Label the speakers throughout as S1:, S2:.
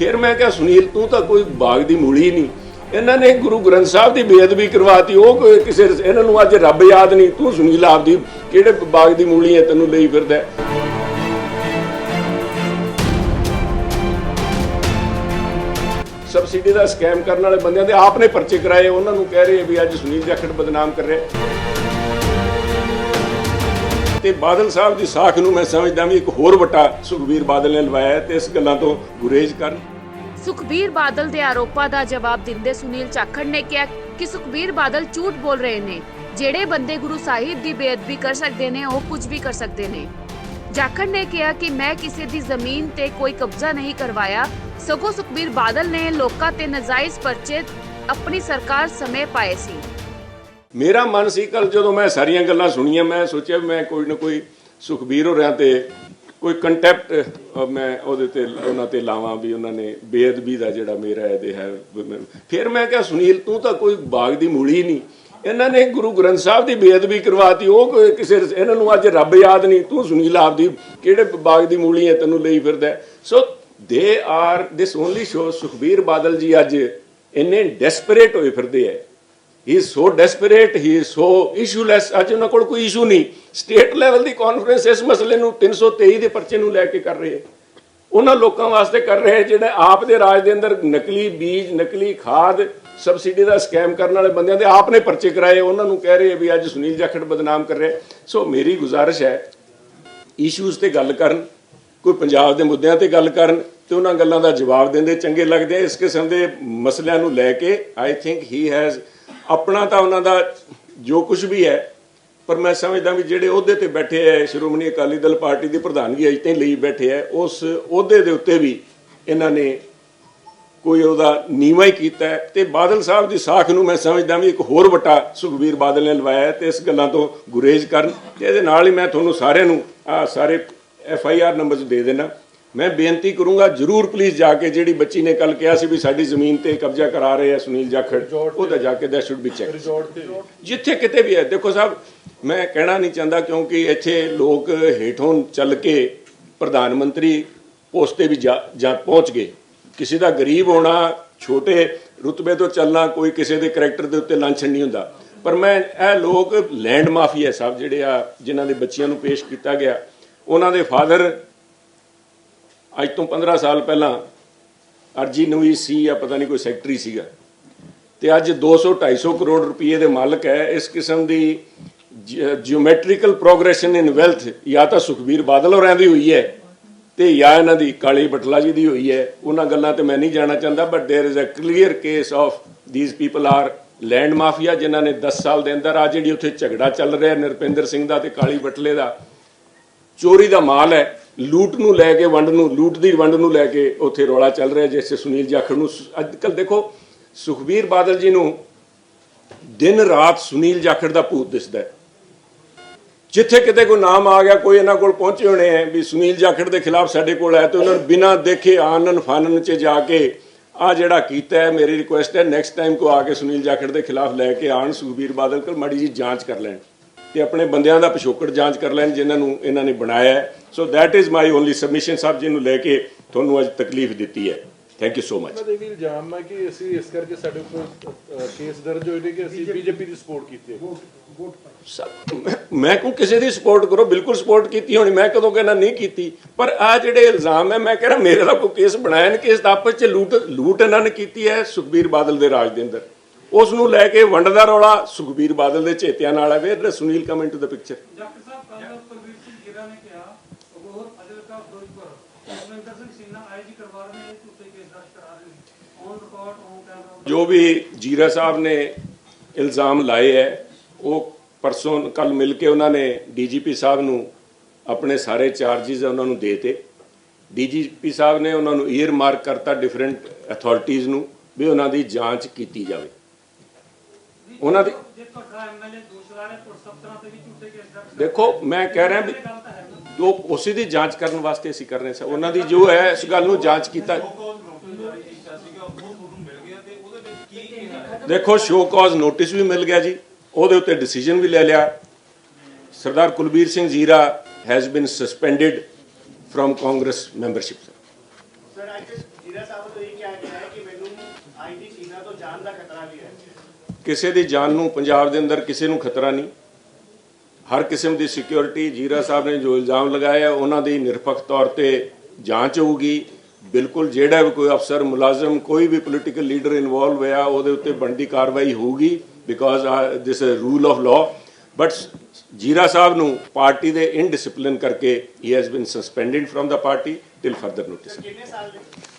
S1: ਫਿਰ ਮੈਂ ਕਿਹਾ, ਸੁਨੀਲ, ਤੂੰ ਤਾਂ ਕੋਈ ਬਾਗ ਦੀ ਮੂਲੀ ਨਹੀਂ। ਇਹਨਾਂ ਨੇ ਗੁਰੂ ਗ੍ਰੰਥ ਸਾਹਿਬ ਦੀ ਬੇਅਦਬੀ ਕਰਵਾਤੀ, ਉਹ ਕਿਸੇ ਇਹਨਾਂ ਨੂੰ ਅੱਜ ਰੱਬ ਯਾਦ ਨਹੀਂ। ਤੂੰ ਸੁਨੀਲ, ਆਪਦੀ ਕਿਹੜੇ ਬਾਗ ਦੀ ਮੂਲੀ ਹੈ, ਤੈਨੂੰ ਲਈ ਫਿਰਦਾ ਸਬਸਿਡੀ ਦਾ ਸਕੈਮ ਕਰਨ ਵਾਲੇ ਬੰਦਿਆਂ ਦੇ ਆਪ ਨੇ ਪਰਚੇ ਕਰਾਏ। ਉਹਨਾਂ ਨੂੰ ਕਹਿ ਰਹੇ ਵੀ ਅੱਜ ਸੁਨੀਲ ਜਾਖੜ ਬਦਨਾਮ ਕਰ ਰਿਹਾ ਤੇ ਬਾਦਲ ਸਾਹਿਬ ਦੀ ਸਾਖ ਨੂੰ ਮੈਂ ਸਮਝਦਾ ਵੀ ਇੱਕ ਹੋਰ ਵੱਟਾ ਸੁਖਬੀਰ ਬਾਦਲ ਨੇ ਲਵਾਇਆ ਤੇ ਇਸ ਗੱਲਾਂ ਤੋਂ ਗੁਰੇਜ਼ ਕਰਨ।
S2: ਸੁਖਬੀਰ ਬਾਦਲ ਦੇ ਆਰੋਪਾਂ ਦਾ ਜਵਾਬ ਦਿੰਦੇ ਸੁਨੀਲ ਚਾਖੜ ਨੇ ਕਿਹਾ ਕਿ ਸੁਖਬੀਰ ਬਾਦਲ ਝੂਠ ਬੋਲ ਰਹੇ ਨੇ। ਜਿਹੜੇ ਬੰਦੇ ਗੁਰੂ ਸਾਹਿਬ ਦੀ ਬੇਅਦਬੀ ਕਰ ਸਕਦੇ ਨੇ, ਉਹ ਕੁਝ ਵੀ ਕਰ ਸਕਦੇ ਨੇ। ਜਾਖੜ ਨੇ ਕਿਹਾ ਕਿ ਮੈਂ ਕਿਸੇ ਦੀ ਜ਼ਮੀਨ ਤੇ ਕੋਈ ਕਬਜ਼ਾ ਨਹੀਂ ਕਰਵਾਇਆ। ਸਗੋਂ ਸੁਖਬੀਰ ਬਾਦਲ ਨੇ ਲੋਕਾਂ ਤੇ ਨਜਾਇਜ਼ ਪਰਚੇ ਆਪਣੀ ਸਰਕਾਰ ਸਮੇਂ ਪਾਏ ਸੀ।
S1: ਮੇਰਾ ਮਨ ਸੀ ਕੱਲ ਜਦੋਂ ਮੈਂ ਸਾਰੀਆਂ ਗੱਲਾਂ ਸੁਣੀਆਂ, ਮੈਂ ਸੋਚਿਆ ਵੀ ਮੈਂ ਕੋਈ ਨਾ ਕੋਈ ਸੁਖਬੀਰ ਹੋਰਿਆਂ ਤੇ ਕੋਈ ਕੰਟੈਪਟ ਮੈਂ ਉਹਦੇ ਤੇ, ਉਹਨਾਂ ਤੇ ਲਾਵਾਂ ਵੀ ਉਹਨਾਂ ਨੇ ਬੇਅਦਬੀ ਦਾ ਜਿਹੜਾ ਮੇਰਾ ਇਹਦੇ ਹੈ ਫਿਰ ਮੈਂ ਕਿਹਾ, ਸੁਨੀਲ, ਤੂੰ ਤਾਂ ਕੋਈ ਬਾਗ ਦੀ ਮੂਲੀ ਨਹੀਂ। ਇਹਨਾਂ ਨੇ ਗੁਰੂ ਗ੍ਰੰਥ ਸਾਹਿਬ ਦੀ ਬੇਅਦਬੀ ਕਰਵਾਤੀ, ਉਹ ਕਿਸੇ ਇਹਨਾਂ ਨੂੰ ਅੱਜ ਰੱਬ ਯਾਦ ਨਹੀਂ। ਤੂੰ ਸੁਨੀਲ ਆਪਦੀ ਕਿਹੜੇ ਬਾਗ ਦੀ ਮੂਲੀ ਹੈ, ਤੈਨੂੰ ਲਈ ਫਿਰਦਾ so they are this only show Sukhbir Badal ji ਅੱਜ ਇੰਨੇ ਡੈਸਪਰੇਟ ਹੋਏ ਫਿਰਦੇ ਹੈ। He is so desperate he is so issueless ਅੱਜ ਉਹਨਾਂ ਕੋਲ ਕੋਈ ਇਸ਼ੂ ਨਹੀਂ। ਸਟੇਟ ਲੈਵਲ ਦੀ ਕਾਨਫਰੰਸ ਇਸ ਮਸਲੇ ਨੂੰ 323 ਦੇ ਪਰਚੇ ਨੂੰ ਲੈ ਕੇ ਕਰ ਰਹੀ ਹੈ। ਉਹਨਾਂ ਲੋਕਾਂ ਵਾਸਤੇ ਕਰ ਰਹੇ ਜਿਹੜੇ ਆਪ ਦੇ ਰਾਜ ਦੇ ਅੰਦਰ ਨਕਲੀ ਬੀਜ, ਨਕਲੀ ਖਾਦ ਸਬਸਿਡੀ ਦਾ ਸਕੈਮ ਕਰਨ ਵਾਲੇ ਬੰਦਿਆਂ ਦੇ ਆਪ ਨੇ ਪਰਚੇ ਕਰਾਏ। ਉਹਨਾਂ ਨੂੰ ਕਹਿ ਰਹੇ ਵੀ ਅੱਜ ਸੁਨੀਲ ਜਾਖੜ ਬਦਨਾਮ ਕਰ ਰਿਹਾ ਸੋ ਮੇਰੀ ਗੁਜ਼ਾਰਿਸ਼ ਹੈ ਇਸ਼ੂਜ਼ ਤੇ ਗੱਲ ਕਰਨ, ਕੋਈ ਪੰਜਾਬ ਦੇ ਮੁੱਦਿਆਂ ਤੇ ਗੱਲ ਕਰਨ ਤੇ ਉਹਨਾਂ ਗੱਲਾਂ ਦਾ ਜਵਾਬ ਦਿੰਦੇ ਚੰਗੇ ਲੱਗਦੇ ਇਸ ਕਿਸਮ ਦੇ ਮਸਲਿਆਂ ਨੂੰ ਲੈ ਕੇ ਆਈ ਥਿੰਕ ਹੀ ਹੈਜ਼ ਆਪਣਾ ਤਾਂ ਉਹਨਾਂ ਦਾ ਜੋ ਕੁਝ ਵੀ ਹੈ, ਪਰ ਮੈਂ ਸਮਝਦਾ ਵੀ ਜਿਹੜੇ ਅਹੁਦੇ ਤੇ ਬੈਠੇ ਐ ਸ਼੍ਰੋਮਣੀ ਅਕਾਲੀ ਦਲ ਪਾਰਟੀ ਦੀ ਪ੍ਰਧਾਨਗੀ ਅਜ ਤੇ ਲਈ ਬੈਠੇ ਐ ਉਸ ਅਹੁਦੇ ਦੇ ਉੱਤੇ ਵੀ ਇਹਨਾਂ ਨੇ ਕੋਈ ਉਹਦਾ ਨੀਵਾ ਹੀ ਕੀਤਾ ਹੈ। ਤੇ ਬਾਦਲ ਸਾਹਿਬ ਦੀ ਸਾਖ ਨੂੰ ਮੈਂ ਸਮਝਦਾ ਵੀ ਇੱਕ ਹੋਰ ਵੱਟਾ ਸੁਖਬੀਰ ਬਾਦਲ ਨੇ ਲਵਾਇਆ ਹੈ ਤੇ ਇਸ ਗੱਲਾਂ ਤੋਂ ਗੁਰੇਜ਼ ਕਰਨ। ਤੇ ਇਹਦੇ ਨਾਲ ਹੀ ਮੈਂ ਤੁਹਾਨੂੰ ਸਾਰਿਆਂ ਨੂੰ ਆ ਸਾਰੇ ਐਫ ਆਈ ਆਰ ਨੰਬਰਸ ਦੇ ਦੇਣਾ ਮੈਂ ਬੇਨਤੀ ਕਰੂੰਗਾ ਜਰੂਰ ਪਲੀਜ਼ ਜਾ ਕੇ ਜਿਹੜੀ ਬੱਚੀ ਨੇ ਕੱਲ ਕਿਹਾ ਸੀ ਵੀ ਸਾਡੀ ਜ਼ਮੀਨ ਤੇ ਕਬਜ਼ਾ ਕਰਾ ਰਹੇ ਆ ਸੁਨੀਲ ਜਾਖੜ ਉਹਦਾ ਜਾ ਕੇ ਦਾ ਸ਼ੁੱਡ ਬੀ ਚੈੱਕ ਜਿੱਥੇ ਕਿਤੇ ਵੀ ਹੈ ਦੇਖੋ ਸਾਹਿਬ ਮੈਂ ਕਹਿਣਾ ਨਹੀਂ ਚਾਹੁੰਦਾ ਕਿਉਂਕਿ ਇੱਥੇ ਲੋਕ ਹੇਠੋਂ ਚੱਲ ਕੇ ਪ੍ਰਧਾਨ ਮੰਤਰੀ ਪੋਸਟ ਤੇ ਵੀ ਜਾ ਜਾ ਪਹੁੰਚ ਗਏ। ਕਿਸੇ ਦਾ ਗਰੀਬ ਹੋਣਾ ਛੋਟੇ ਰੁਤਬੇ ਤੋਂ ਚੱਲਣਾ ਕੋਈ ਕਿਸੇ ਦੇ ਕੈਰੈਕਟਰ ਦੇ ਉੱਤੇ ਲਾਂਛਣ ਨਹੀਂ ਹੁੰਦਾ। ਪਰ ਮੈਂ ਇਹ ਲੋਕ ਲੈਂਡ ਮਾਫੀਆ ਸਾਹਿਬ ਜਿਹੜੇ ਆ ਜਿਨ੍ਹਾਂ ਦੇ ਬੱਚਿਆਂ ਨੂੰ ਪੇਸ਼ ਕੀਤਾ ਗਿਆ ਉਹਨਾਂ ਦੇ ਫਾਦਰ ਅੱਜ ਤੋਂ 15 ਸਾਲ ਪਹਿਲਾਂ ਅਰਜੀ ਨਵੀ ਸੀ ਜਾਂ ਪਤਾ ਨਹੀਂ ਕੋਈ ਸੈਕਟਰੀ ਸੀਗਾ ਤੇ ਅੱਜ 200 250 ਕਰੋੜ ਰੁਪਏ ਦੇ ਮਾਲਕ ਹੈ ਇਸ ਕਿਸਮ ਦੀ ਜਿਓਮੈਟ੍ਰੀਕਲ ਪ੍ਰੋਗਰੈਸ਼ਨ ਇਨ ਵੈਲਥ ਜਾਂ ਤਾਂ ਸੁਖਬੀਰ ਬਾਦਲ ਹੋਰਾਂ ਦੀ ਹੋਈ ਹੈ ਤੇ ਜਾਂ ਇਹਨਾਂ ਦੀ ਕਾਲੀ ਬਟਲਾ ਜੀ ਦੀ ਹੋਈ ਹੈ ਉਹਨਾਂ ਗੱਲਾਂ ਤੇ ਮੈਂ ਨਹੀਂ ਜਾਣਾ ਚਾਹੁੰਦਾ but there is a clear case of these people are land mafia ਜਿਨ੍ਹਾਂ ਨੇ 10 ਸਾਲ ਦੇ ਅੰਦਰ ਆ ਜਿਹੜੀ ਉੱਥੇ ਝਗੜਾ ਚੱਲ ਰਿਹਾ ਨਿਰਪਿੰਦਰ ਸਿੰਘ ਦਾ ਤੇ ਕਾਲੀ ਬਟਲੇ ਦਾ ਚੋਰੀ ਦਾ ਮਾਲ ਹੈ ਲੂਟ ਨੂੰ ਲੈ ਕੇ, ਵੰਡ ਨੂੰ, ਲੂਟ ਦੀ ਵੰਡ ਨੂੰ ਲੈ ਕੇ ਉੱਥੇ ਰੌਲਾ ਚੱਲ ਰਿਹਾ, ਜਿਸ 'ਚ ਸੁਨੀਲ ਜਾਖੜ ਨੂੰ ਅੱਜ ਕੱਲ ਦੇਖੋ, ਸੁਖਬੀਰ ਬਾਦਲ ਜੀ ਨੂੰ ਦਿਨ ਰਾਤ ਸੁਨੀਲ ਜਾਖੜ ਦਾ ਭੂਤ ਦਿਸਦਾ ਜਿੱਥੇ ਕਿਤੇ ਕੋਈ ਨਾਮ ਆ ਗਿਆ, ਕੋਈ ਇਹਨਾਂ ਕੋਲ ਪਹੁੰਚੇ ਹੋਣੇ ਹੈ ਵੀ ਸੁਨੀਲ ਜਾਖੜ ਦੇ ਖਿਲਾਫ ਸਾਡੇ ਕੋਲ ਹੈ, ਤੇ ਉਹਨਾਂ ਨੂੰ ਬਿਨਾਂ ਦੇਖੇ ਆਨਨ ਫਾਨਨ 'ਚ ਜਾ ਕੇ ਆ ਜਿਹੜਾ ਕੀਤਾ ਹੈ, ਮੇਰੀ ਰਿਕੁਐਸਟ ਹੈ ਨੈਕਸਟ ਟਾਈਮ ਕੋ ਆ ਕੇ ਸੁਨੀਲ ਜਾਖੜ ਦੇ ਖਿਲਾਫ ਲੈ ਕੇ ਆਣ ਸੁਖਬੀਰ ਬਾਦਲ ਕੋਲ ਮਾੜੀ ਜੀ ਜਾਂਚ ਕਰ ਲੈਣ। ਤੇ ਆਪਣੇ ਬੰਦਿਆਂ ਦਾ ਪਿਛੋਕੜ ਜਾਂਚ ਕਰ ਲੈਣ, ਜਿਨ੍ਹਾਂ ਨੂੰ ਇਹਨਾਂ ਨੇ ਬਣਾਇਆ ਹੈ। So that is my only submission Sahib ji ਨੂੰ ਲੈ ਕੇ ਤੁਹਾਨੂੰ ਅੱਜ ਤਕਲੀਫ ਦਿੱਤੀ ਹੈ। ਥੈਂਕ ਯੂ ਸੋ ਮਚ
S3: ਉਹਨਾਂ ਦੇ ਵੀ ਇਲਜ਼ਾਮ ਹੈ ਕਿ ਅਸੀਂ ਇਸ ਕਰਕੇ ਸਾਡੇ ਉੱਪਰ ਕੇਸ ਦਰਜ ਹੋਏ ਨੇ ਕਿ ਅਸੀਂ ਬੀਜੇਪੀ ਦੀ ਸਪੋਰਟ ਕੀਤੀ ਹੈ।
S1: ਮੈਂ- ਮੈਂ ਕੋ ਕਿਸੇ ਦੀ ਸਪੋਰਟ ਕਰੋ? ਬਿਲਕੁਲ ਸਪੋਰਟ ਕੀਤੀ ਹੋਣੀ। ਮੈਂ ਕਦੋਂ ਕਹਿੰਦਾ ਨਹੀਂ ਕੀਤੀ। ਪਰ ਆ ਜਿਹੜੇ ਇਲਜ਼ਾਮ ਹੈ ਮੈਂ ਕਹਿੰਦਾ ਮੇਰੇ ਦਾ ਕੋਈ ਕੇਸ ਬਣਾਇਆ ਨਹੀਂ। ਕੇਸ ਦਾ ਆਪਸ ਚ ਲੂਟ ਲੂਟ ਇਹਨਾਂ ਨੇ ਕੀਤੀ ਹੈ ਸੁਖਬੀਰ ਬਾਦਲ ਦੇ ਰਾਜ ਦੇ ਅੰਦਰ ਉਸ ਨੂੰ ਲੈ ਕੇ ਵੰਡ ਦਾ ਰੌਲਾ ਸੁਖਬੀਰ ਬਾਦਲ ਦੇ ਚੇਤਿਆਂ ਨਾਲ ਹੈ। Where Sunil come into the picture
S4: doctor Sahib ਕੱਲ ਪ੍ਰਵੀਰ ਸਿੰਘ ਜੀਰਾ ਨੇ ਕਿਹਾ ਅਬੋਹਰ ਫਜ਼ਲਕਾ ਫਿਰੋਜ਼ਪੁਰ ਸੁਖਵਿੰਦਰ ਸਿੰਘ ਸਿੰਨਾ ਆਈਜੀ ਕਰਵਾ ਰਹੇ ਨੇ ਇਸ ਉੱਤੇ ਕੇਸ ਦਰਜ ਕਰਾ ਰਹੇ ਨੇ ਔਨ ਰਿਕਾਰਡ ਔਨ ਕੈਮਰਾ
S1: ਜੋ ਵੀ ਜੀਰਾ ਸਾਹਿਬ ਨੇ ਇਲਜ਼ਾਮ ਲਾਏ ਹੈ ਉਹ ਪਰਸੋਂ ਕੱਲ ਮਿਲ ਕੇ ਉਹਨਾਂ ਨੇ ਡੀਜੀਪੀ ਸਾਹਿਬ ਨੂੰ ਆਪਣੇ ਸਾਰੇ ਚਾਰजेस ਉਹਨਾਂ ਨੂੰ ਦੇਤੇ ਡੀਜੀਪੀ ਸਾਹਿਬ ਨੇ ਉਹਨਾਂ ਨੂੰ ਈਅਰ ਮਾਰਕ ਕਰਤਾ ਡਿਫਰੈਂਟ ਅਥਾਰਟੀਆਂ ਨੂੰ ਵੀ ਉਹਨਾਂ ਦੀ ਜਾਂਚ ਕੀਤੀ ਜਾਵੇ। ਉਹਨਾਂ ਦੀ ਦੇਖੋ ਮੈਂ ਕਹਿ ਰਿਹਾ ਜੋ ਉਸੇ ਦੀ ਜਾਂਚ ਕਰਨ ਵਾਸਤੇ ਅਸੀਂ ਕਰ ਰਹੇ ਸਾਂ। ਉਹਨਾਂ ਦੀ ਜੋ ਹੈ ਇਸ ਗੱਲ ਨੂੰ ਜਾਂਚ ਕੀਤਾ। ਦੇਖੋ ਸ਼ੋ ਕਾਜ਼ ਨੋਟਿਸ ਵੀ ਮਿਲ ਗਿਆ ਜੀ। ਉਹਦੇ ਉੱਤੇ ਡਿਸੀਜਨ ਵੀ ਲੈ ਲਿਆ। Sardar Kulbir Singh Zira has been suspended from Congress membership
S5: sir Zira Sahib ਨੂੰ
S6: ਇਹ ਕਿਹਾ ਗਿਆ ਹੈ ਕਿ ਮੈਨੂੰ ਆਈਟੀ ਸੀਨਾ ਤੋਂ ਜਾਨ ਦਾ ਖਤਰਾ ਵੀ ਹੈ।
S1: ਕਿਸੇ ਦੀ ਜਾਨ ਨੂੰ ਪੰਜਾਬ ਦੇ ਅੰਦਰ ਕਿਸੇ ਨੂੰ ਖਤਰਾ ਨਹੀਂ। ਹਰ ਕਿਸਮ ਦੀ ਸਿਕਿਉਰਿਟੀ ਜੀਰਾ ਸਾਹਿਬ ਨੇ ਜੋ ਇਲਜ਼ਾਮ ਲਗਾਏ ਆ ਉਹਨਾਂ ਦੀ ਨਿਰਪੱਖ ਤੌਰ ਤੇ ਜਾਂਚ ਹੋਊਗੀ। ਬਿਲਕੁਲ ਜਿਹੜਾ ਵੀ ਕੋਈ ਅਫਸਰ ਮੁਲਾਜ਼ਮ ਕੋਈ ਵੀ ਪੋਲੀਟੀਕਲ ਲੀਡਰ ਇਨਵੋਲਵ ਹੋਇਆ ਉਹਦੇ ਉੱਤੇ ਬਣਦੀ ਕਾਰਵਾਈ ਹੋਊਗੀ because this is rule of law but Zira Sahib ਨੂੰ ਪਾਰਟੀ ਦੇ ਇਨਡਿਸਪਲਿਨ ਕਰਕੇ ਹੀ ਹੈਜ਼ ਬੀਨ ਸਸਪੈਂਡਡ ਫਰਮ ਦਾ ਪਾਰਟੀ ਟਿਲ ਫਰਦਰ ਨੋਟਿਸ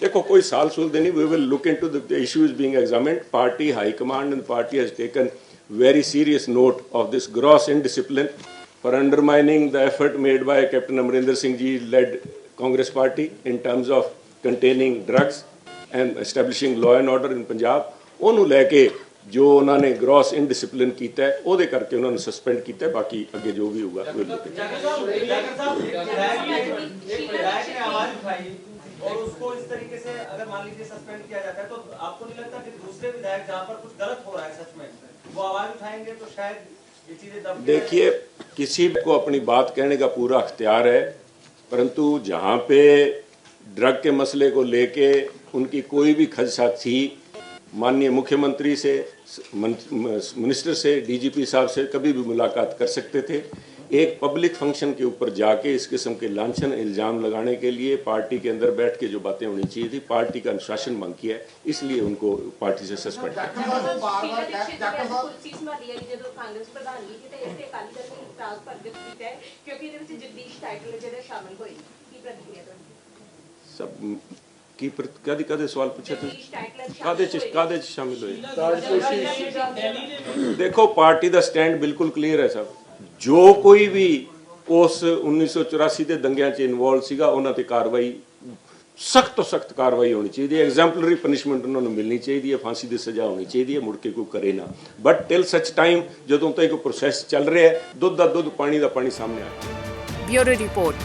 S1: ਦੇਖੋ ਕੋਈ ਸਾਲ ਸੂਲ ਦੇ ਨਹੀਂ we will look into the issues being examined party high command and party has taken very serious note of this gross indiscipline for undermining the effort made by Captain Amrinder Singh ji led Congress party in terms of containing drugs and establishing law and order in Punjab ਉਹਨੂੰ ਲੈ ਕੇ ਜੋ ਉਹਨਾਂ ਨੇ gross indiscipline ਕੀਤਾ ਹੈ ਉਹਦੇ ਕਰਕੇ ਉਹਨਾਂ ਨੂੰ ਸਸਪੈਂਡ ਕੀਤਾ ਹੈ ਬਾਕੀ ਅੱਗੇ ਜੋ ਵੀ ਹੋਊਗਾ we'll look at it.
S5: Zakir साहब जाकिर साहब विधायक ने एक विधायक ने आवाज उठाई और उसको इस तरीके से अगर मान लीजिए सस्पेंड किया जाता है तो आपको नहीं लगता कि दूसरे विधायक जहाँ पर कुछ गलत हो रहा है सच में वो आवाज़ उठाएँगे तो शायद ये चीज़ें
S1: देखिए, किसी को अपनी बात कहने का पूरा अख्तियार है, परंतु जहाँ पे ड्रग के मसले को लेके उनकी कोई भी खदशा थी, माननीय मुख्यमंत्री से मिनिस्टर से, डीजीपी साहब से कभी भी मुलाकात कर सकते थे। एक पब्लिक फंक्शन के ऊपर जाके इस किस्म के लांछन इल्ज़ाम लगाने के लिए पार्टी के अंदर बैठ के जो बातें होनी चाहिए थी पार्टी का अनुशासन भंग किया है इसलिए उनको पार्टी से सस्पेंड किया
S7: ਕੁਰਸੀ ਸੰਭਾਲੀ ਹੈ ਜਦੋਂ ਕਾਂਗਰਸ ਪ੍ਰਧਾਨਗੀ ਸੀ ਤੇ ਇਸੇ ਅਕਾਲੀ ਦਲ ਨੇ ਇਤਰਾਜ਼ ਪ੍ਰਗਟ ਕੀਤਾ ਹੈ ਕਿਉਂਕਿ ਇਹਦੇ ਵਿੱਚ ਜਗਦੀਸ਼ ਟਾਈਟਲ ਜਿਹੜੇ ਸ਼ਾਮਲ ਹੋਏ ਨੇ। ਕੀ ਪ੍ਰਤੀਕਿਰਿਆ ਤੁਹਾਡੀ
S1: सब की प्रति- कदी कदे सवाल पूछे थे
S7: ਜਗਦੀਸ਼ ਟਾਈਟਲ
S1: ਕਾਦੇ ਚ ਕਾਦੇ ਚ ਸ਼ਾਮਿਲ ਹੋਏ ਦੇਖੋ ਪਾਰਟੀ ਦਾ ਸਟੈਂਡ ਬਿਲਕੁਲ ਕਲੀਅਰ ਹੈ ਸਭ ਜੋ ਕੋਈ ਵੀ ਉਸ 1984 ਦੇ ਦੰਗਿਆਂ 'ਚ ਇਨਵੋਲਵ ਸੀਗਾ, ਉਹਨਾਂ ਤੇ ਕਾਰਵਾਈ, ਸਖਤ ਤੋਂ ਸਖਤ ਕਾਰਵਾਈ ਹੋਣੀ ਚਾਹੀਦੀ ਹੈ। ਐਗਜ਼ੈਂਪਲਰੀ ਪਨਿਸ਼ਮੈਂਟ ਉਹਨਾਂ ਨੂੰ ਮਿਲਣੀ ਚਾਹੀਦੀ ਹੈ, ਫਾਂਸੀ ਦੀ ਸਜ਼ਾ ਹੋਣੀ ਚਾਹੀਦੀ ਹੈ, ਮੁੜ ਕੇ ਕੋਈ ਕਰੇ ਨਾ। ਬਟ ਟਿਲ ਸੱਚ ਟਾਈਮ ਜਦੋਂ ਤੱਕ ਕੋਈ ਪ੍ਰੋਸੈਸ ਚੱਲ ਰਿਹਾ ਹੈ, ਦੁੱਧ ਦਾ ਦੁੱਧ, ਪਾਣੀ ਦਾ ਪਾਣੀ ਸਾਹਮਣੇ ਆ।
S2: Bureau report.